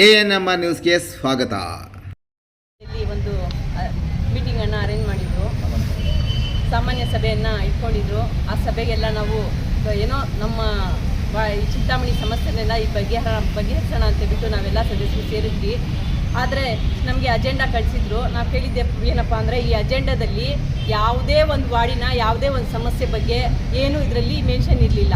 A N M R ನ್ಯೂಸ್ಗೆ ಸ್ವಾಗತ. ಒಂದು ಮೀಟಿಂಗನ್ನು ಅರೇಂಜ್ ಮಾಡಿದ್ರು. ಸಾಮಾನ್ಯ ಸಭೆಯನ್ನು ಇಟ್ಕೊಂಡಿದ್ರು. ಆ ಸಭೆಗೆಲ್ಲ ನಾವು, ಏನೋ ನಮ್ಮ ಈ ಚಿಂತಾಮಣಿ ಸಮಸ್ಯೆನೆಲ್ಲ ಈ ಬಗೆಹರ, ಬಗೆಹರಿಸೋಣ ಅಂತ ಬಿಟ್ಟು ನಾವೆಲ್ಲ ಸದಸ್ಯರು ಸೇರಿದ್ವಿ. ಆದರೆ ನಮಗೆ ಅಜೆಂಡಾ ಕಳಿಸಿದ್ರು. ನಾವು ಕೇಳಿದ್ದೆ ಏನಪ್ಪ ಅಂದರೆ ಈ ಅಜೆಂಡಾದಲ್ಲಿ ಯಾವುದೇ ಒಂದು ವಾರ್ಡಿನ ಯಾವುದೇ ಒಂದು ಸಮಸ್ಯೆ ಬಗ್ಗೆ ಏನು ಇದರಲ್ಲಿ ಮೆನ್ಷನ್ ಇರಲಿಲ್ಲ.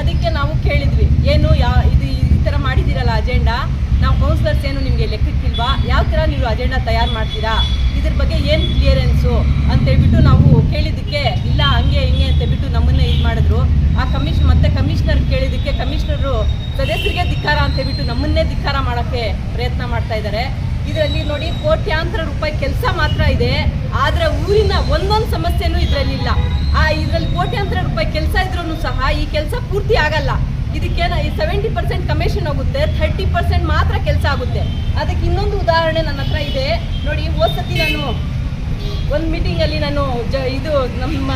ಅದಕ್ಕೆ ನಾವು ಕೇಳಿದ್ವಿ, ಏನು ಯಾ, ಇದು ಥರ ಮಾಡಿದ್ದೀರಲ್ಲ ಅಜೆಂಡಾ ನಾವು ಕೌನ್ಸಿಲರ್ಸ್ ಏನು ನಿಮಗೆ ಲೆಕ್ಕಕ್ಕಿಲ್ವಾ? ಯಾವ ಥರ ನೀವು ಅಜೆಂಡಾ ತಯಾರು ಮಾಡ್ತೀರಾ? ಇದ್ರ ಬಗ್ಗೆ ಏನು ಕ್ಲಿಯರೆನ್ಸು ಅಂತೇಳ್ಬಿಟ್ಟು ನಾವು ಕೇಳಿದ್ದಕ್ಕೆ ಇಲ್ಲ, ಹಂಗೆ, ಹಿಂಗೆ ಅಂತೇಳ್ಬಿಟ್ಟು ನಮ್ಮನ್ನೇ ಇದು ಮಾಡಿದ್ರು. ಆ ಕಮಿಷನ್ ಮತ್ತೆ ಕಮಿಷನರ್ ಕೇಳಿದ್ದಕ್ಕೆ ಕಮಿಷನರು ಸದಸ್ಯರಿಗೆ ಧಿಕ್ಕಾರ ಅಂತೇಳ್ಬಿಟ್ಟು ನಮ್ಮನ್ನೇ ಧಿಕ್ಕಾರ ಮಾಡೋಕ್ಕೆ ಪ್ರಯತ್ನ ಮಾಡ್ತಾ ಇದ್ದಾರೆ. ಇದರಲ್ಲಿ ನೋಡಿ ಕೋಟ್ಯಾಂತರ ರೂಪಾಯಿ ಕೆಲಸ ಮಾತ್ರ ಇದೆ, ಆದರೆ ಊರಿನ ಒಂದೊಂದು ಸಮಸ್ಯೆನೂ ಇದರಲ್ಲಿಲ್ಲ ಆ ಇದರಲ್ಲಿ ಕೋಟ್ಯಾಂತರ ರೂಪಾಯಿ ಕೆಲಸ ಇದ್ರೂ ಸಹ ಈ ಕೆಲಸ ಪೂರ್ತಿ ಆಗಲ್ಲ. ಇದಕ್ಕೇನ ಈ ಸೆವೆಂಟಿ ಪರ್ಸೆಂಟ್ ಕಮಿಷನ್ ಹೋಗುತ್ತೆ ಥರ್ಟಿ ಪರ್ಸೆಂಟ್ ಮಾತ್ರ ಕೆಲಸ ಆಗುತ್ತೆ. ಅದಕ್ಕೆ ಇನ್ನೊಂದು ಉದಾಹರಣೆ ನನ್ನ ಹತ್ರ ಇದೆ. ನೋಡಿ, ಹೋದ ಸತಿ ನಾನು ಒಂದು ಮೀಟಿಂಗಲ್ಲಿ ನಾನು ಜ, ಇದು ನಮ್ಮ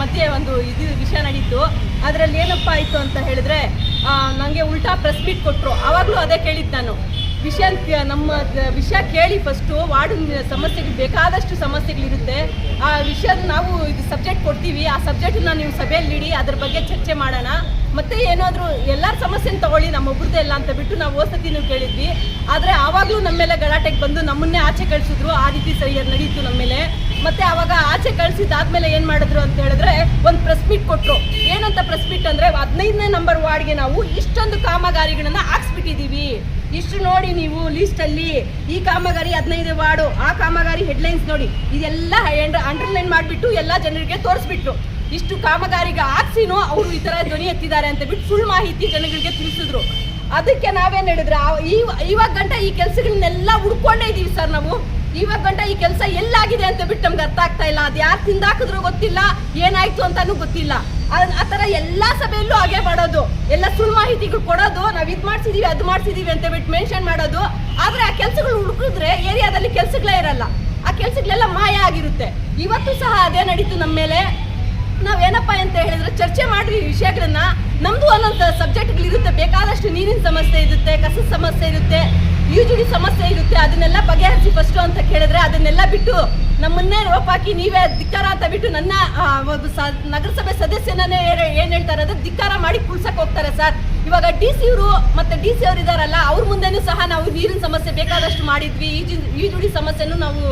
ಮಧ್ಯೆ ಒಂದು ಇದು ವಿಷಯ ನಡೀತು. ಅದರಲ್ಲಿ ಏನಪ್ಪ ಆಯಿತು ಅಂತ ಹೇಳಿದ್ರೆ ನನಗೆ ಉಲ್ಟಾ ಪ್ರೆಸ್ ಮೀಟ್ ಕೊಟ್ಟರು ಆವಾಗಲೂ ಅದೇ ಕೇಳಿದ್ದು ನಾನು. ವಿಷಯ ನಮ್ಮ ವಿಷಯ ಕೇಳಿ ಫಸ್ಟು ವಾರ್ಡ್ ಸಮಸ್ಯೆಗಳು ಬೇಕಾದಷ್ಟು ಸಮಸ್ಯೆಗಳಿರುತ್ತೆ. ಆ ವಿಷಯದ ನಾವು ಇದು ಸಬ್ಜೆಕ್ಟ್ ಕೊಡ್ತೀವಿ. ಆ ಸಬ್ಜೆಕ್ಟನ್ನ ನೀವು ಸಭೆಯಲ್ಲಿ ಇಡಿ ಅದ್ರ ಬಗ್ಗೆ ಚರ್ಚೆ ಮಾಡೋಣ. ಮತ್ತೆ ಏನಾದರೂ ಎಲ್ಲರ ಸಮಸ್ಯೆನ ತಗೊಳ್ಳಿ ನಮ್ಮೊಬ್ರದ್ದೇ ಇಲ್ಲ ಅಂತ ಬಿಟ್ಟು ನಾವು ಓಸತಿನೂ ಕೇಳಿದ್ವಿ. ಆದರೆ ಆವಾಗಲೂ ನಮ್ಮ ಮೇಲೆ ಗಲಾಟೆಗೆ ಬಂದು ನಮ್ಮನ್ನೇ ಆಚೆ ಕಳಿಸಿದ್ರು. ಆ ರೀತಿ ಸರಿಯಾಗಿ ನಡೀತು ನಮ್ಮ ಮೇಲೆ. ಮತ್ತೆ ಆವಾಗ ಆಚೆ ಕಳಿಸಿದಾದ್ಮೇಲೆ ಏನು ಮಾಡಿದ್ರು ಅಂತ ಹೇಳಿದ್ರೆ ಒಂದು ಪ್ರೆಸ್ ಮೀಟ್ ಕೊಟ್ಟರು ಏನಂತ ಪ್ರೆಸ್ ಮೀಟ್ ಅಂದರೆ ಹದಿನೈದನೇ ನಂಬರ್ ವಾರ್ಡ್ಗೆ ನಾವು ಇಷ್ಟೊಂದು ಕಾಮಗಾರಿಗಳನ್ನು ಹಾಕ್ಸ್ಬಿಟ್ಟಿದ್ದೀವಿ. ಇಷ್ಟು ನೋಡಿ ನೀವು ಲೀಸ್ಟಲ್ಲಿ ಈ ಕಾಮಗಾರಿ ಹದಿನೈದು ವಾರ್ಡು, ಆ ಕಾಮಗಾರಿ ಹೆಡ್ಲೈನ್ಸ್ ನೋಡಿ. ಇದೆಲ್ಲ ಅಂಡರ್ಲೈನ್ ಮಾಡಿಬಿಟ್ಟು ಎಲ್ಲ ಜನರಿಗೆ ತೋರಿಸ್ಬಿಟ್ರು. ಇಷ್ಟು ಕಾಮಗಾರಿಗೆ ಹಾಕ್ಸಿನೂ ಅವರು ಈ ಥರ ಧ್ವನಿ ಎತ್ತಿದ್ದಾರೆ ಅಂತ ಬಿಟ್ಟು ಫುಲ್ ಮಾಹಿತಿ ಜನಗಳಿಗೆ ತಿಳಿಸಿದ್ರು. ಅದಕ್ಕೆ ನಾವೇನು ಹೇಳಿದ್ರೆ ಇವಾಗ ಗಂಟ ಈ ಕೆಲಸಗಳನ್ನೆಲ್ಲ ಹುಡ್ಕೊಂಡೇ ಇದೀವಿ ಸರ್ ನಾವು. ಇವಾಗ ಗಂಟ ಈ ಕೆಲಸ ಎಲ್ಲಾಗಿದೆ ಅಂತ ಬಿಟ್ಟು ನಮ್ಗೆ ಅರ್ಥ ಆಗ್ತಾ ಇಲ್ಲ. ಅದು ಯಾರು ತಿಂದಾಕಿದ್ರು ಗೊತ್ತಿಲ್ಲ, ಏನಾಯ್ತು ಅಂತಾನು ಗೊತ್ತಿಲ್ಲ. ಆ- ಥರ ಎಲ್ಲ ಸಭೆಯಲ್ಲೂ ಹಾಗೆ ಮಾಡೋದು. ಎಲ್ಲ ಸುಳ್ಳು ಮಾಹಿತಿಗಳು ಕೊಡೋದು, ನಾವು ಇದು ಮಾಡ್ಸಿದೀವಿ, ಅದು ಮಾಡ್ಸಿದೀವಿ ಅಂತ ಬಿಟ್ಟು ಮೆನ್ಷನ್ ಮಾಡೋದು. ಆದ್ರೆ ಆ ಕೆಲಸಗಳು ಹುಡುಕಿದ್ರೆ ಏರಿಯಾದಲ್ಲಿ ಕೆಲಸಗಳೇ ಇರಲ್ಲ. ಆ ಕೆಲಸಗಳೆಲ್ಲ ಮಾಯ ಆಗಿರುತ್ತೆ. ಇವತ್ತು ಸಹ ಅದೇ ನಡೀತು ನಮ್ಮ ಮೇಲೆ. ನಾವೇನಪ್ಪ ಅಂತ ಹೇಳಿದ್ರೆ ಚರ್ಚೆ ಮಾಡ್ರಿ ವಿಷಯಗಳನ್ನ. ನಮ್ದು ಒಂದೊಂದು ಸಬ್ಜೆಕ್ಟ್ಗಳು ಇರುತ್ತೆ ಬೇಕಾದಷ್ಟು ನೀರಿನ ಸಮಸ್ಯೆ ಇರುತ್ತೆ, ಕಸದ ಸಮಸ್ಯೆ ಇರುತ್ತೆ ಯುಜಿಡಿ ಸಮಸ್ಯೆ ಇರುತ್ತೆ. ಅದನ್ನೆಲ್ಲ ಬಗೆಹರಿಸಿ ಫಸ್ಟು ಅಂತ ಕೇಳಿದ್ರೆ ಅದನ್ನೆಲ್ಲ ಬಿಟ್ಟು ನಮ್ಮನ್ನೇ ರೋಪಾಕಿ ನೀವೇ ಧಿಕ್ಕಾರ ಅಂತ ಬಿಟ್ಟು ನನ್ನ ಒಂದು ನಗರಸಭೆ ಸದಸ್ಯನೇ ಏನ್ ಹೇಳ್ತಾರೆ ಅಂದ್ರೆ ಧಿಕ್ಕಾರ ಮಾಡಿ ಕುಳ್ಸಕ್ ಹೋಗ್ತಾರೆ ಸರ್. ಇವಾಗ ಡಿ ಸಿ ಅವರು ಮತ್ತೆ ಡಿ ಸಿ ಅವರು ಇದಾರಲ್ಲ, ಅವ್ರ ಮುಂದೆನೂ ಸಹ ನಾವು ನೀರಿನ ಸಮಸ್ಯೆ ಬೇಕಾದಷ್ಟು ಮಾಡಿದ್ವಿ. ಈಜು, ಈಜುಡಿ ಸಮಸ್ಯೆನೂ ನಾವು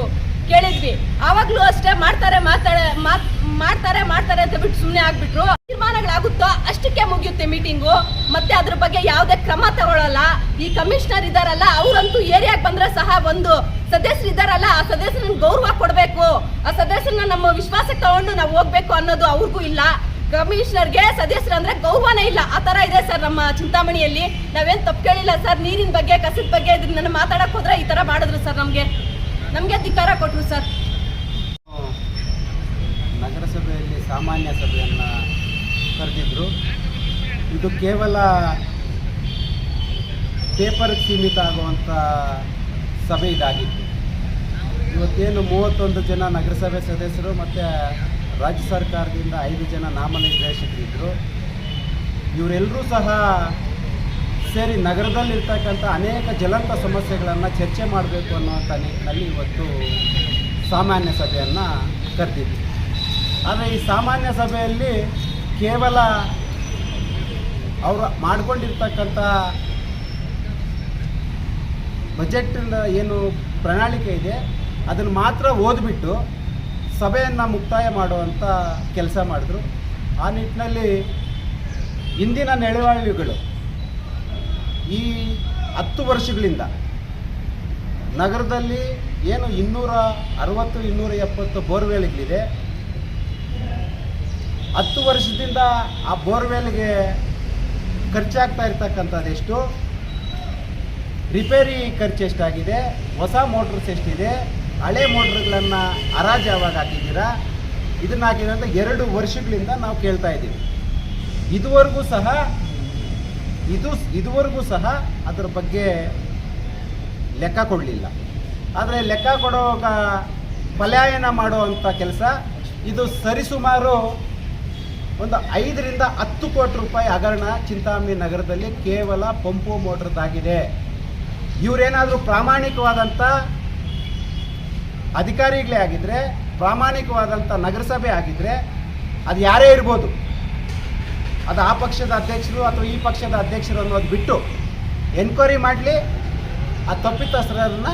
ಕೇಳಿದ್ವಿ. ಆವಾಗ್ಲೂ ಅಷ್ಟೇ ಮಾಡ್ತಾರೆ, ಮಾತಾಡ, ಮಾತ್ ಮಾಡ್ತಾರೆ ಮಾಡ್ತಾರೆ ಅಂತ ಬಿಟ್ಟು ಸುಮ್ಮನೆ ಆಗ್ಬಿಟ್ರು. ತೀರ್ಮಾನಗಳಾಗುತ್ತೋ ಅಷ್ಟಕ್ಕೆ ಮುಗಿಯುತ್ತೆ ಮೀಟಿಂಗು. ಮತ್ತೆ ಅದ್ರ ಬಗ್ಗೆ ಯಾವುದೇ ಕ್ರಮ ತಗೊಳ್ಳಲ್ಲ ಈ ಕಮಿಷನರ್ ಇದಾರಲ್ಲ, ಅವರಂತೂ ಏರಿಯಾಗೆ ಬಂದ್ರೆ ಸಹ ಒಂದು ಸದಸ್ಯರು ಇದಾರಲ್ಲ, ಆ ಸದಸ್ಯನ ಗೌರವ ಕೊಡಬೇಕು. ಆ ಸದಸ್ಯರನ್ನ ನಮ್ಮ ವಿಶ್ವಾಸಕ್ಕೆ ತಗೊಂಡು ನಾವು ಹೋಗ್ಬೇಕು ಅನ್ನೋದು ಅವ್ರಿಗೂ ಇಲ್ಲ. ಕಮಿಷನರ್ಗೆ ಸದಸ್ಯರು ಅಂದ್ರೆ ಗೌರವನೇ ಇಲ್ಲ. ಆ ತರ ಇದೆ ಸರ್ ನಮ್ಮ ಚಿಂತಾಮಣಿಯಲ್ಲಿ. ನಾವೇನ್ ತಪ್ಪು ಕೇಳಿಲ್ಲ ಸರ್. ನೀರಿನ ಬಗ್ಗೆ, ಕಸದ ಬಗ್ಗೆ ಇದನ್ನ ಮಾತಾಡಕ್ ಹೋದ್ರೆ ಈ ತರ ಮಾಡಿದ್ರು ಸರ್ ನಮ್ಗೆ. ನಮ್ಗೆ ಧಿಕ್ಕಾರ ಕೊಟ್ರು ಸರ್ ನಗರಸಭೆಯಲ್ಲಿ ಸಾಮಾನ್ಯ ಸಭೆಯನ್ನು ಕರೆದಿದ್ದರು ಇದು ಕೇವಲ ಪೇಪರ್ಗೆ ಸೀಮಿತ ಆಗುವಂಥ ಸಭೆ ಇದಾಗಿತ್ತು. ಇವತ್ತೇನು ಮೂವತ್ತೊಂದು ಜನ ನಗರಸಭೆ ಸದಸ್ಯರು ಮತ್ತು ರಾಜ್ಯ ಸರ್ಕಾರದಿಂದ ಐದು ಜನ ನಾಮನಿರ್ದೇಶಕರಿದ್ದರು ಇವರೆಲ್ಲರೂ ಸಹ ಸೇರಿ ನಗರದಲ್ಲಿರ್ತಕ್ಕಂಥ ಅನೇಕ ಜ್ವಲಂತ ಸಮಸ್ಯೆಗಳನ್ನು ಚರ್ಚೆ ಮಾಡಬೇಕು ಅನ್ನುವಂಥ ನಿಟ್ಟಿನಲ್ಲಿ ಇವತ್ತು ಸಾಮಾನ್ಯ ಸಭೆಯನ್ನು ಕರೆದಿದ್ವಿ ಆದರೆ ಈ ಸಾಮಾನ್ಯ ಸಭೆಯಲ್ಲಿ ಕೇವಲ ಅವರು ಮಾಡಿಕೊಂಡಿರ್ತಕ್ಕಂಥ ಬಜೆಟ್ಟಿಂದ ಏನು ಪ್ರಣಾಳಿಕೆ ಇದೆ, ಅದನ್ನು ಮಾತ್ರ ಓದ್ಬಿಟ್ಟು ಸಭೆಯನ್ನು ಮುಕ್ತಾಯ ಮಾಡುವಂಥ ಕೆಲಸ ಮಾಡಿದ್ರು. ಆ ನಿಟ್ಟಿನಲ್ಲಿ ಇಂದಿನ ನೆಳವಳಿಗಳು ಈ ಹತ್ತು ವರ್ಷಗಳಿಂದ ನಗರದಲ್ಲಿ ಏನು ಇನ್ನೂರ ಅರವತ್ತು, ಇನ್ನೂರ ಎಪ್ಪತ್ತು ಬೋರ್ವೆಲ್ಗಳಿದೆ ಹತ್ತು ವರ್ಷದಿಂದ ಆ ಬೋರ್ವೆಲ್ಗೆ ಖರ್ಚಾಗ್ತಾ ಇರ್ತಕ್ಕಂಥದ್ದು ಎಷ್ಟು? ರಿಪೇರಿ ಖರ್ಚು ಎಷ್ಟಾಗಿದೆ? ಹೊಸ ಮೋಟ್ರ್ಸ್ ಎಷ್ಟಿದೆ? ಹಳೆ ಮೋಟ್ರ್ಗಳನ್ನು ಹರಾಜು ಯಾವಾಗ ಹಾಕಿದ್ದೀರಾ? ಇದನ್ನ ಹಾಕಿದಂತ ಎರಡು ವರ್ಷಗಳಿಂದ ನಾವು ಕೇಳ್ತಾ ಇದ್ದೀವಿ. ಇದುವರೆಗೂ ಸಹ, ಇದು, ಇದುವರೆಗೂ ಸಹ ಅದರ ಬಗ್ಗೆ ಲೆಕ್ಕ ಕೊಡಲಿಲ್ಲ. ಆದರೆ ಲೆಕ್ಕ ಕೊಡುವಾಗ ಪಲಾಯನ ಮಾಡುವಂಥ ಕೆಲಸ, ಇದು ಸರಿಸುಮಾರು ಒಂದು ಐದರಿಂದ ಹತ್ತು ಕೋಟಿ ರೂಪಾಯಿ ಹಗರಣ ಚಿಂತಾಮಣಿ ನಗರದಲ್ಲಿ ಕೇವಲ ಪಂಪು ಮೋಟ್ರದ್ದಾಗಿದೆ ಇವರೇನಾದರೂ ಪ್ರಾಮಾಣಿಕವಾದಂಥ ಅಧಿಕಾರಿಗಳೇ ಆಗಿದ್ದರೆ ಪ್ರಾಮಾಣಿಕವಾದಂಥ ನಗರಸಭೆ ಆಗಿದ್ದರೆ ಅದು ಯಾರೇ ಇರ್ಬೋದು, ಅದು ಆ ಪಕ್ಷದ ಅಧ್ಯಕ್ಷರು ಅಥವಾ ಈ ಪಕ್ಷದ ಅಧ್ಯಕ್ಷರು ಅನ್ನೋದು ಬಿಟ್ಟು ಎನ್ಕ್ವೈರಿ ಮಾಡಲಿ, ಆ ತಪ್ಪಿತಸ್ಥರನ್ನ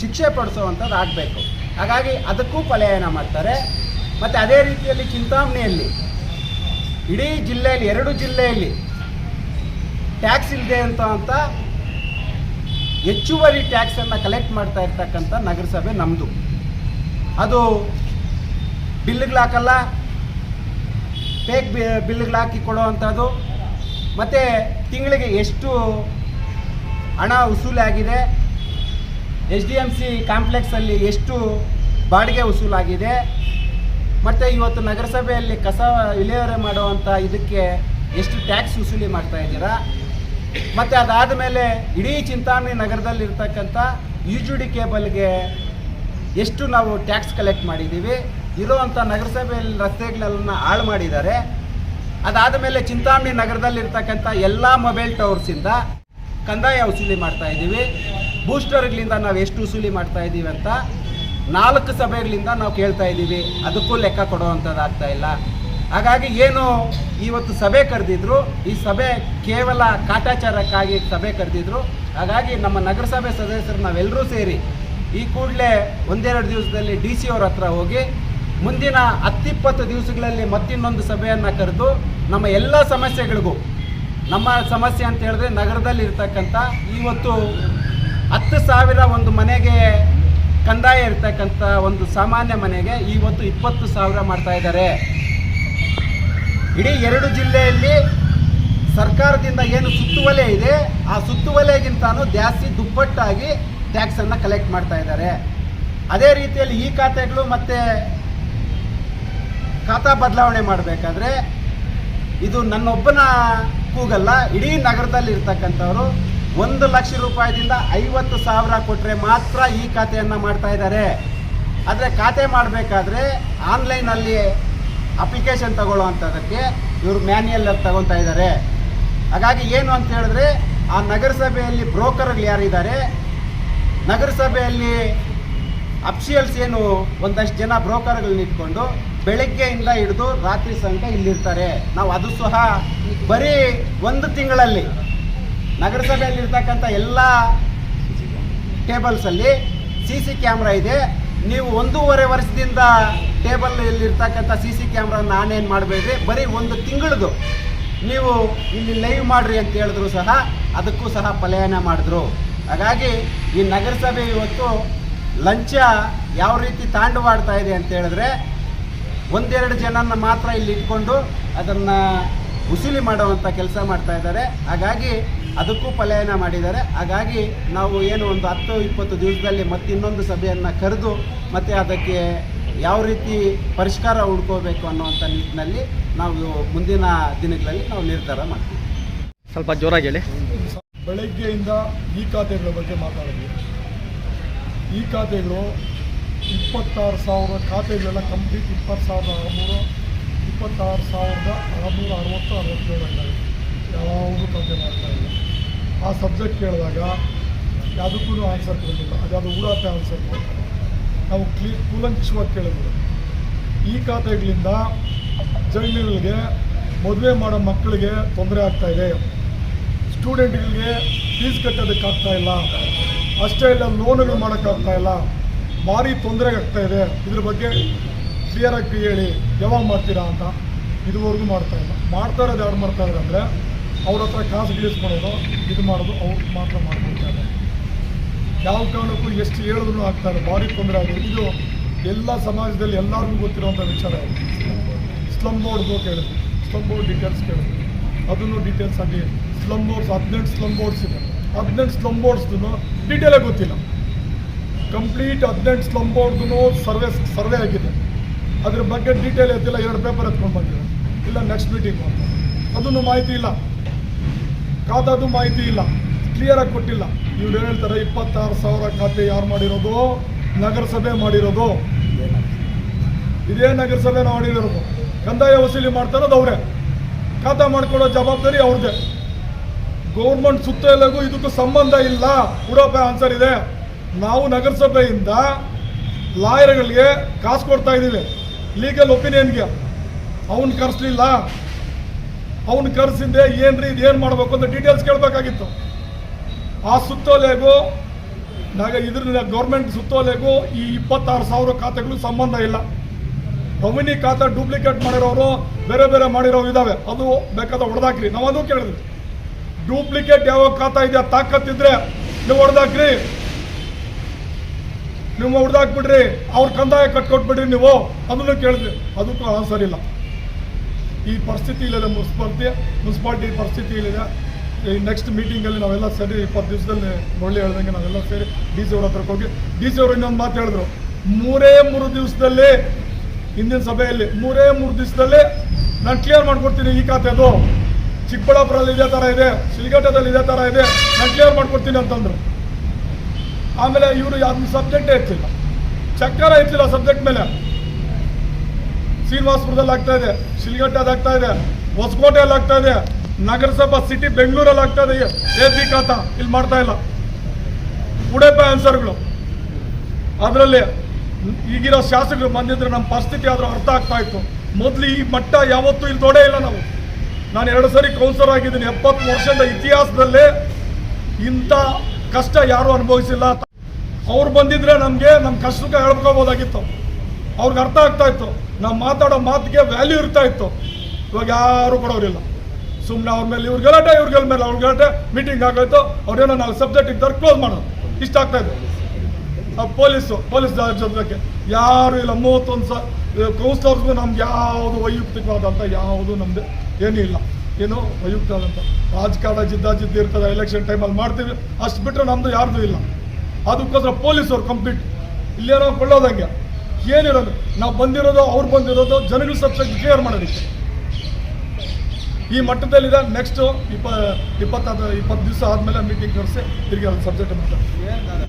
ಶಿಕ್ಷೆ ಪಡಿಸುವಂಥದ್ದು ಆಗಬೇಕು. ಹಾಗಾಗಿ ಅದಕ್ಕೂ ಪಲಾಯನ ಮಾಡ್ತಾರೆ. ಮತ್ತು ಅದೇ ರೀತಿಯಲ್ಲಿ ಚಿಂತಾಮಣಿಯಲ್ಲಿ ಇಡೀ ಜಿಲ್ಲೆಯಲ್ಲಿ, ಎರಡು ಜಿಲ್ಲೆಯಲ್ಲಿ ಟ್ಯಾಕ್ಸ್ ಇಲ್ಲದೆ ಅಂತ ಅಂತ ಹೆಚ್ಚುವರಿ ಟ್ಯಾಕ್ಸನ್ನು ಕಲೆಕ್ಟ್ ಮಾಡ್ತಾ ಇರ್ತಕ್ಕಂಥ ನಗರಸಭೆ ನಮ್ಮದು ಅದು ಬಿಲ್ಗಳು ಹಾಕಲ್ಲ ಬಿ ಬಿಲ್ಗಳು ಹಾಕಿ ಕೊಡುವಂಥದ್ದು. ಮತ್ತು ತಿಂಗಳಿಗೆ ಎಷ್ಟು ಹಣ ವಸೂಲಾಗಿದೆ, ಎಚ್ ಡಿ ಎಂ ಸಿ ಕಾಂಪ್ಲೆಕ್ಸಲ್ಲಿ ಎಷ್ಟು ಬಾಡಿಗೆ ವಸೂಲಾಗಿದೆ ಮತ್ತು ಇವತ್ತು ನಗರಸಭೆಯಲ್ಲಿ ಕಸ ವಿಲೇವಾರಿ ಮಾಡುವಂತ ಇದಕ್ಕೆ ಎಷ್ಟು ಟ್ಯಾಕ್ಸ್ ವಸೂಲಿ ಮಾಡ್ತಾ ಇದ್ದೀರಾ? ಮತ್ತು ಅದಾದ ಮೇಲೆ ಇಡೀ ಚಿಂತಾಮಣಿ ನಗರದಲ್ಲಿರ್ತಕ್ಕಂಥ ಯು ಜು ಡಿ ಕೇಬಲ್ಗೆ ಎಷ್ಟು ನಾವು ಟ್ಯಾಕ್ಸ್ ಕಲೆಕ್ಟ್ ಮಾಡಿದ್ದೀವಿ? ಇರುವಂತ ನಗರಸಭೆಯಲ್ಲಿ ರಸ್ತೆಗಳನ್ನ ಹಾಳು ಮಾಡಿದ್ದಾರೆ. ಅದಾದ ಮೇಲೆ ಚಿಂತಾಮಣಿ ನಗರದಲ್ಲಿರ್ತಕ್ಕಂಥ ಎಲ್ಲ ಮೊಬೈಲ್ ಟವರ್ಸಿಂದ ಕಂದಾಯ ವಸೂಲಿ ಮಾಡ್ತಾ ಇದ್ದೀವಿ. ಬೂಸ್ಟರ್ಗಳಿಂದ ನಾವು ಎಷ್ಟು ವಸೂಲಿ ಮಾಡ್ತಾ ಇದ್ದೀವಿ ಅಂತ ನಾಲ್ಕು ಸಭೆಗಳಿಂದ ನಾವು ಕೇಳ್ತಾ ಇದ್ದೀವಿ. ಅದಕ್ಕೂ ಲೆಕ್ಕ ಕೊಡುವಂಥದ್ದು ಆಗ್ತಾ ಇಲ್ಲ. ಹಾಗಾಗಿ ಏನು ಇವತ್ತು ಸಭೆ ಕರೆದಿದ್ರು, ಈ ಸಭೆ ಕೇವಲ ಕಾಟಾಚಾರಕ್ಕಾಗಿ ಸಭೆ ಕರೆದಿದ್ರು. ಹಾಗಾಗಿ ನಮ್ಮ ನಗರಸಭೆ ಸದಸ್ಯರು ನಾವೆಲ್ಲರೂ ಸೇರಿ ಈ ಕೂಡಲೇ ಒಂದೆರಡು ದಿವಸದಲ್ಲಿ ಡಿ ಸಿ ಅವ್ರ ಹತ್ರ ಹೋಗಿ, ಮುಂದಿನ ಹತ್ತಿಪ್ಪತ್ತು ದಿವಸಗಳಲ್ಲಿ ಮತ್ತಿನ್ನೊಂದು ಸಭೆಯನ್ನು ಕರೆದು, ನಮ್ಮ ಎಲ್ಲ ಸಮಸ್ಯೆಗಳಿಗೂ, ನಮ್ಮ ಸಮಸ್ಯೆ ಅಂತ ಹೇಳಿದ್ರೆ ನಗರದಲ್ಲಿ ಇರ್ತಕ್ಕಂಥ ಇವತ್ತು ಹತ್ತು ಸಾವಿರ ಒಂದು ಮನೆಗೆ ಕಂದಾಯ ಇರ್ತಕ್ಕಂಥ ಒಂದು ಸಾಮಾನ್ಯ ಮನೆಗೆ ಇವತ್ತು ಇಪ್ಪತ್ತು ಸಾವಿರ ಮಾಡ್ತಾ ಇದ್ದಾರೆ. ಇಡೀ ಎರಡು ಜಿಲ್ಲೆಯಲ್ಲಿ ಸರ್ಕಾರದಿಂದ ಏನು ಸುತ್ತುವಲೆ ಇದೆ, ಆ ಸುತ್ತುವಲೆಗಿಂತಾನು ಜಾಸ್ತಿ ದುಪ್ಪಟ್ಟಾಗಿ ಟ್ಯಾಕ್ಸನ್ನು ಕಲೆಕ್ಟ್ ಮಾಡ್ತಾ ಇದ್ದಾರೆ. ಅದೇ ರೀತಿಯಲ್ಲಿ ಈ ಖಾತೆಗಳು ಮತ್ತು ಖಾತಾ ಬದಲಾವಣೆ ಮಾಡಬೇಕಾದ್ರೆ ಇದು ನನ್ನೊಬ್ಬನ ಕೂಗಲ್ಲ, ಇಡೀ ನಗರದಲ್ಲಿ ಇರ್ತಕ್ಕಂಥವ್ರು ಒಂದು ಲಕ್ಷ ರೂಪಾಯಿದಿಂದ ಐವತ್ತು ಸಾವಿರ ಕೊಟ್ಟರೆ ಮಾತ್ರ ಈ ಖಾತೆಯನ್ನು ಮಾಡ್ತಾ ಇದ್ದಾರೆ. ಆದರೆ ಖಾತೆ ಮಾಡಬೇಕಾದ್ರೆ ಆನ್ಲೈನಲ್ಲಿ ಅಪ್ಲಿಕೇಶನ್ ತಗೊಳ್ಳೋ ತಗೊಳ್ಳುವಂಥದ್ದಕ್ಕೆ ಇವರು ಮ್ಯಾನ್ಯಲ್ ತಗೊತಾ ಇದ್ದಾರೆ. ಹಾಗಾಗಿ ಏನು ಅಂತ ಹೇಳಿದ್ರೆ, ಆ ನಗರಸಭೆಯಲ್ಲಿ ಬ್ರೋಕರ್ಗಳು ಯಾರಿದ್ದಾರೆ? ನಗರಸಭೆಯಲ್ಲಿ ಅಫಿಷಿಯಲ್ಸ್ ಏನು? ಒಂದಷ್ಟು ಜನ ಬ್ರೋಕರ್ಗಳನ್ನ ಇಟ್ಕೊಂಡು ಬೆಳಗ್ಗೆಯಿಂದ ಹಿಡಿದು ರಾತ್ರಿ ಸಂಖ್ಯೆ ಇಲ್ಲಿರ್ತಾರೆ. ನಾವು ಅದು ಸಹ ಬರೀ ಒಂದು ತಿಂಗಳಲ್ಲಿ ನಗರಸಭೆಯಲ್ಲಿ ಇರ್ತಕ್ಕಂಥ ಎಲ್ಲ ಟೇಬಲ್ಸಲ್ಲಿ ಸಿ ಸಿ ಕ್ಯಾಮ್ರಾ ಇದೆ. ನೀವು ಒಂದೂವರೆ ವರ್ಷದಿಂದ ಟೇಬಲ್ ಇರ್ತಕ್ಕಂಥ ಸಿ ಸಿ ಕ್ಯಾಮ್ರಾನ ನಾನೇನು ಮಾಡಬೇಡ್ರಿ? ಬರೀ ಒಂದು ತಿಂಗಳದು ನೀವು ಇಲ್ಲಿ ಲೈವ್ ಮಾಡಿರಿ ಅಂತ ಹೇಳಿದ್ರು ಸಹ ಅದಕ್ಕೂ ಸಹ ಪಲಾಯನ ಮಾಡಿದ್ರು. ಹಾಗಾಗಿ ಈ ನಗರಸಭೆ ಇವತ್ತು ಲಂಚ ಯಾವ ರೀತಿ ತಾಂಡವಾಡ್ತಾ ಇದೆ ಅಂತ ಹೇಳಿದ್ರೆ ಒಂದೆರಡು ಜನನ ಮಾತ್ರ ಇಲ್ಲಿ ಇಟ್ಕೊಂಡು ಅದನ್ನು ಉಸಿಲಿ ಮಾಡುವಂಥ ಕೆಲಸ ಮಾಡ್ತಾ ಇದ್ದಾರೆ. ಹಾಗಾಗಿ ಅದಕ್ಕೂ ಪಲಾಯನ ಮಾಡಿದ್ದಾರೆ. ಹಾಗಾಗಿ ನಾವು ಏನು ಒಂದು ಹತ್ತು ಇಪ್ಪತ್ತು ದಿವಸದಲ್ಲಿ ಮತ್ತೆ ಇನ್ನೊಂದು ಸಭೆಯನ್ನು ಕರೆದು ಮತ್ತು ಅದಕ್ಕೆ ಯಾವ ರೀತಿ ಪರಿಷ್ಕಾರ ಹುಡ್ಕೋಬೇಕು ಅನ್ನುವಂಥ ನಿಟ್ಟಿನಲ್ಲಿ ನಾವು ಮುಂದಿನ ದಿನಗಳಲ್ಲಿ ನಾವು ನಿರ್ಧಾರ ಮಾಡ್ತೀವಿ. ಸ್ವಲ್ಪ ಜೋರಾಗಿ ಹೇಳಿ. ಬೆಳಗ್ಗೆಯಿಂದ ಈ ಖಾತೆಗಳ ಬಗ್ಗೆ ಮಾತಾಡಿದ್ವಿ ಈ ಖಾತೆಗಳು ಇಪ್ಪತ್ತಾರು ಸಾವಿರ ಖಾತೆಗಳೆಲ್ಲ ಕಂಪ್ಲೀಟ್ ಇಪ್ಪತ್ತು ಸಾವಿರದ ಆರುನೂರು ಇಪ್ಪತ್ತಾರು ಸಾವಿರದ ಆರುನೂರ ಅರವತ್ತು ಅರವತ್ತೇಳು ಯಾವುದೂ ಯಾವುದು ಖಾತೆ ಮಾಡ್ತಾ ಇಲ್ಲ. ಆ ಸಬ್ಜೆಕ್ಟ್ ಕೇಳಿದಾಗ ಯಾವುದಕ್ಕೂ ಆನ್ಸರ್ ಕೊಡಲಿಲ್ಲ ಅದ್ಯಾವುದು ಊರಾತ ಆನ್ಸರ್ ಕೊಡಲಿಲ್ಲ ನಾವು ಕ್ಲೀ ಕೂಲಂಕಿಸುವಾಗ ಕೇಳಿದ್ರು ಈ ಖಾತೆಗಳಿಂದ ಜೈಲಿಗಳಿಗೆ ಮದುವೆ ಮಾಡೋ ಮಕ್ಕಳಿಗೆ ತೊಂದರೆ ಆಗ್ತಾ ಇದೆ. ಸ್ಟೂಡೆಂಟ್ಗಳಿಗೆ ಫೀಸ್ ಕಟ್ಟೋದಕ್ಕಾಗ್ತಾ ಇಲ್ಲ. ಅಷ್ಟೇ ಇಲ್ಲ ಲೋನುಗಳು ಮಾಡೋಕ್ಕಾಗ್ತಾ ಇಲ್ಲ. ಭಾರಿ ತೊಂದರೆ ಆಗ್ತಾ ಇದೆ. ಇದ್ರ ಬಗ್ಗೆ ಕ್ಲಿಯರಾಗಿ ಹೇಳಿ. ಯಾವಾಗ ಮಾಡ್ತೀರಾ ಅಂತ ಇದುವರೆಗೂ ಮಾಡ್ತಾ ಇಲ್ಲ. ಮಾಡ್ತಾ ಇರೋದು ಯಾರು ಮಾಡ್ತಾ ಇದ್ದಾರೆ ಅಂದರೆ ಅವ್ರ ಹತ್ರ ಕಾಸು ಗಿಳಿಸ್ಕೊಳ್ಳೋದು, ಇದು ಮಾಡೋದು, ಅವ್ರು ಮಾತ್ರ ಮಾಡ್ಕೊಳ್ತಾರೆ ಯಾವ ಕಾರಣಕ್ಕೂ ಎಷ್ಟು ಹೇಳಿದ್ರು ಆಗ್ತಾರೆ ಬಾರಿ ತೊಂದರೆ ಆಗಿದೆ. ಇದು ಎಲ್ಲ ಸಮಾಜದಲ್ಲಿ ಎಲ್ಲರಿಗೂ ಗೊತ್ತಿರುವಂಥ ವಿಚಾರ ಸ್ಲಮ್ ಬೋರ್ಡ್ದು ಕೇಳಿದ್ವಿ ಸ್ಲಮ್ ಬೋರ್ಡ್ ಡೀಟೇಲ್ಸ್ ಕೇಳಿದ್ವಿ ಅದನ್ನು ಡೀಟೇಲ್ಸ್ ಆಗಿ ಸ್ಲಮ್ ಬೋರ್ಡ್ಸ್, ಹದಿನೆಂಟು ಸ್ಲಮ್ ಬೋರ್ಡ್ಸ್ ಇದೆ. ಹದಿನೆಂಟು ಸ್ಲಮ್ ಬೋರ್ಡ್ಸ್ದು ಡೀಟೇಲೇ ಗೊತ್ತಿಲ್ಲ. ಕಂಪ್ಲೀಟ್ ಹದಿನೆಂಟು ಸ್ಲಮ್ ಬೋರ್ಡ್ದು ಸರ್ವೆ ಸರ್ವೆ ಆಗಿದೆ. ಅದ್ರ ಬಗ್ಗೆ ಡೀಟೇಲ್ ಎತ್ತಿಲ್ಲ, ಎರಡು ಪೇಪರ್ ಎತ್ಕೊಂಡು ಬಂದಿದೆ. ಇಲ್ಲ ನೆಕ್ಸ್ಟ್ ಮೀಟಿಂಗ್ ಅದನ್ನು ಮಾಹಿತಿ ಇಲ್ಲ. ಖಾತಾದು ಮಾಹಿತಿ ಇಲ್ಲ. ಕ್ಲಿಯರಾಗಿ ಕೊಟ್ಟಿಲ್ಲ. ಇವ್ರು ಹೇಳ್ತಾರೆ ಇಪ್ಪತ್ತಾರು ಸಾವಿರ ಖಾತೆ ಯಾರು ಮಾಡಿರೋದು? ನಗರಸಭೆ ಮಾಡಿರೋದು. ಇದೇ ನಗರಸಭೆ ಮಾಡಿರೋದು. ಕಂದಾಯ ವಸೂಲಿ ಮಾಡ್ತಾ ಇರೋದು ಅವರೇ. ಖಾತಾ ಮಾಡ್ಕೊಳ್ಳೋ ಜವಾಬ್ದಾರಿ ಅವ್ರದ್ದೇ ಗೌರ್ಮೆಂಟ್ ಸುತ್ತಲಗೂ ಇದಕ್ಕೂ ಸಂಬಂಧ ಇಲ್ಲ. ಉಡಪ ಆನ್ಸರ್ ಇದೆ. ನಾವು ನಗರಸಭೆಯಿಂದ ಲಾಯರ್ಗಳಿಗೆ ಕಾಸು ಕೊಡ್ತಾ ಇದ್ದೀವಿ. ಲೀಗಲ್ ಒಪಿನಿಯನ್ಗೆ ಅವನ್ ಕರೆಸ್ಲಿಲ್ಲ. ಅವನ್ ಕರೆಸಿದ್ದೆ ಏನ್ರಿ ಇದು ಏನು ಮಾಡಬೇಕು ಅಂತ ಡೀಟೇಲ್ಸ್ ಕೇಳಬೇಕಾಗಿತ್ತು. ಆ ಸುತ್ತೋಲೆಗೂ, ನಾಗ ಇದ್ರ ಗೌರ್ಮೆಂಟ್ ಸುತ್ತೋಲೆಗೂ ಈ ಇಪ್ಪತ್ತಾರು ಸಾವಿರ ಖಾತೆಗಳು ಸಂಬಂಧ ಇಲ್ಲ. ರೆವಿನ್ಯೂ ಖಾತೆ ಡೂಪ್ಲಿಕೇಟ್ ಮಾಡಿರೋರು, ಬೇರೆ ಬೇರೆ ಮಾಡಿರೋ ಇದಾವೆ. ಅದು ಬೇಕಾದ ಹೊಡೆದಾಕ್ರಿ. ನಾವು ಅದು ಕೇಳಿದ್ವಿ. ಡೂಪ್ಲಿಕೇಟ್ ಯಾವ ಖಾತಾ ಇದೆಯಾ ತಾಕತ್ತಿದ್ರೆ ನೀವು ಹೊಡೆದಾಕ್ರಿ. ನೀವು ಹೊಡೆದಾಕ್ಬಿಡ್ರಿ. ಅವ್ರ ಕಂದಾಯ ಕಟ್ಕೊಟ್ಬಿಡ್ರಿ ನೀವು. ಅದನ್ನು ಕೇಳಿದ್ವಿ. ಅದಕ್ಕೂ ಆನ್ಸರ್ ಇಲ್ಲ. ಈ ಪರಿಸ್ಥಿತಿ ಇಲ್ಲದೆ ಮುನ್ಸಿಪಾಲ್ಟಿ ಮುನ್ಸಿಪಾಲ್ಟಿ ಪರಿಸ್ಥಿತಿ ಇಲ್ಲಿದೆ ಈ ನೆಕ್ಸ್ಟ್ ಮೀಟಿಂಗಲ್ಲಿ ನಾವೆಲ್ಲ ಸೇರಿ ಇಪ್ಪತ್ತು ದಿವಸದಲ್ಲಿ ಮೊಳ್ಳಿ ಹೇಳ್ದಂಗೆ ನಾವೆಲ್ಲ ಸೇರಿ ಡಿ ಸಿ ಅವ್ರ ಹತ್ರಕ್ಕೆ ಹೋಗಿ. ಡಿ ಸಿ ಅವರು ಇನ್ನೊಂದು ಮಾತು ಹೇಳಿದ್ರು. ಮೂರೇ ಮೂರು ದಿವಸದಲ್ಲಿ ಹಿಂದಿನ ಸಭೆಯಲ್ಲಿ ಮೂರೇ ಮೂರು ದಿವಸದಲ್ಲಿ ನಾನು ಕ್ಲಿಯರ್ ಮಾಡ್ಕೊಡ್ತೀನಿ ಈ ಖಾತೆದು. ಚಿಕ್ಕಬಳ್ಳಾಪುರಲ್ಲಿ ಇದೇ ಥರ ಇದೆ, ಶಿಲ್ಘಟ್ಟದಲ್ಲಿ ಇದೇ ಥರ ಇದೆ, ನಾನು ಕ್ಲಿಯರ್ ಮಾಡ್ಕೊಡ್ತೀನಿ ಅಂತಂದರು. ಆಮೇಲೆ ಇವರು ಯಾವ್ದು ಸಬ್ಜೆಕ್ಟೇ ಇರ್ತಿಲ್ಲ ಚಕ್ಕರ ಇರ್ತಿಲ್ಲ ಸಬ್ಜೆಕ್ಟ್ ಮೇಲೆ. ಶ್ರೀನಿವಾಸಪುರದಲ್ಲಿ ಆಗ್ತಾ ಇದೆ ಶಿಲ್ಘಟ್ಟದಲ್ಲಿ ಆಗ್ತಾ ಇದೆ, ಹೊಸಕೋಟೆಯಲ್ಲಿ ಆಗ್ತಾ ಇದೆ, ನಗರಸಭಾ ಸಿಟಿ ಬೆಂಗಳೂರಲ್ಲಿ ಆಗ್ತಾ ಇದೆ. ಎ ಖಾತಾ, ಇಲ್ಲಿ ಮಾಡ್ತಾ ಇಲ್ಲ. ಉಡೇಪ ಆನ್ಸರ್ಗಳು ಅದರಲ್ಲಿ ಈಗಿರೋ ಶಾಸಕರು ಬಂದಿದ್ರೆ ನಮ್ಮ ಪರಿಸ್ಥಿತಿ ಆದರೂ ಅರ್ಥ ಆಗ್ತಾ ಇತ್ತು. ಮೊದಲು ಈ ಮಟ್ಟ ಯಾವತ್ತೂ ಇಲ್ಲಿ ದೊಡ್ಡ ಇಲ್ಲ ನಾವು. ನಾನು ಎರಡು ಸರಿ ಕೌನ್ಸಲರ್ ಆಗಿದ್ದೀನಿ. ಎಪ್ಪತ್ತು ವರ್ಷದ ಇತಿಹಾಸದಲ್ಲೇ ಇಂಥ ಕಷ್ಟ ಯಾರೂ ಅನುಭವಿಸಿಲ್ಲ ಅವ್ರು ಬಂದಿದ್ರೆ ನಮಗೆ ನಮ್ಮ ಕಷ್ಟಕ್ಕೆ ಹೇಳ್ಕೋಬೋದಾಗಿತ್ತು. ಅವ್ರಿಗೆ ಅರ್ಥ ಆಗ್ತಾ ಇತ್ತು. ನಾವು ಮಾತಾಡೋ ಮಾತಿಗೆ ವ್ಯಾಲ್ಯೂ ಇರ್ತಾ ಇತ್ತು. ಇವಾಗ ಯಾರು ಕೊಡೋರಿಲ್ಲ. ಸುಮ್ಮನೆ ಅವ್ರ ಮೇಲೆ ಇವ್ರ ಗಲಾಟೆ, ಇವ್ರ ಮೇಲೆ ಅವ್ರ ಗಲಾಟೆ. ಮೀಟಿಂಗ್ ಆಗೋಯ್ತು. ಅವ್ರೇನೋ ನಾವು ಸಬ್ಜೆಕ್ಟ್ ಇದ್ದಾರೆ ಕ್ಲೋಸ್ ಮಾಡೋದು. ಇಷ್ಟ ಆಗ್ತಾ ಇದೆ. ಆ ಪೊಲೀಸು, ಪೊಲೀಸ್ ಜೊತೆಗೆ ಯಾರು ಇಲ್ಲ. ಮೂವತ್ತೊಂದು ಸ ಕೌನ್ಸ್ಲರ್ಸ್ಗೂ ನಮ್ಗೆ ಯಾವುದು ವೈಯಕ್ತಿಕವಾದಂಥ ಯಾವುದು ನಮ್ದು ಏನೂ ಇಲ್ಲ. ಏನು ವೈಯಕ್ತಿಕವಾದಂಥ ರಾಜಕಾರಣ ಜಿದ್ದಾಜಿದ್ದು ಇರ್ತದೆ. ಎಲೆಕ್ಷನ್ ಟೈಮಲ್ಲಿ ಮಾಡ್ತೀವಿ. ಅಷ್ಟು ಬಿಟ್ಟರೆ ನಮ್ಮದು ಯಾರ್ದು ಇಲ್ಲ. ಅದಕ್ಕೋಸ್ಕರ ಪೊಲೀಸವ್ರು ಕಂಪ್ಲೀಟ್ ಇಲ್ಲೇನೋ ಕೊಳ್ಳೋದಂಗೆ. ಏನಿರೋದು? ನಾವು ಬಂದಿರೋದು, ಅವ್ರು ಬಂದಿರೋದು ಜನಗಳು ಸಬ್ಜೆಕ್ಟ್ ಕ್ಲಿಯರ್ ಮಾಡೋದಕ್ಕೆ. ಈ ಮಟ್ಟದಲ್ಲಿದೆ ನೆಕ್ಸ್ಟು ಇಪ್ಪ, ಇಪ್ಪತ್ತಾದ, ಇಪ್ಪತ್ತು ದಿವಸ ಆದಮೇಲೆ ಮೀಟಿಂಗ್ ಕರೆಸಿ ತಿರುಗಿ ಅದು ಸಬ್ಜೆಕ್ಟ್ ಮಾತಾಡ್ತೀವಿ.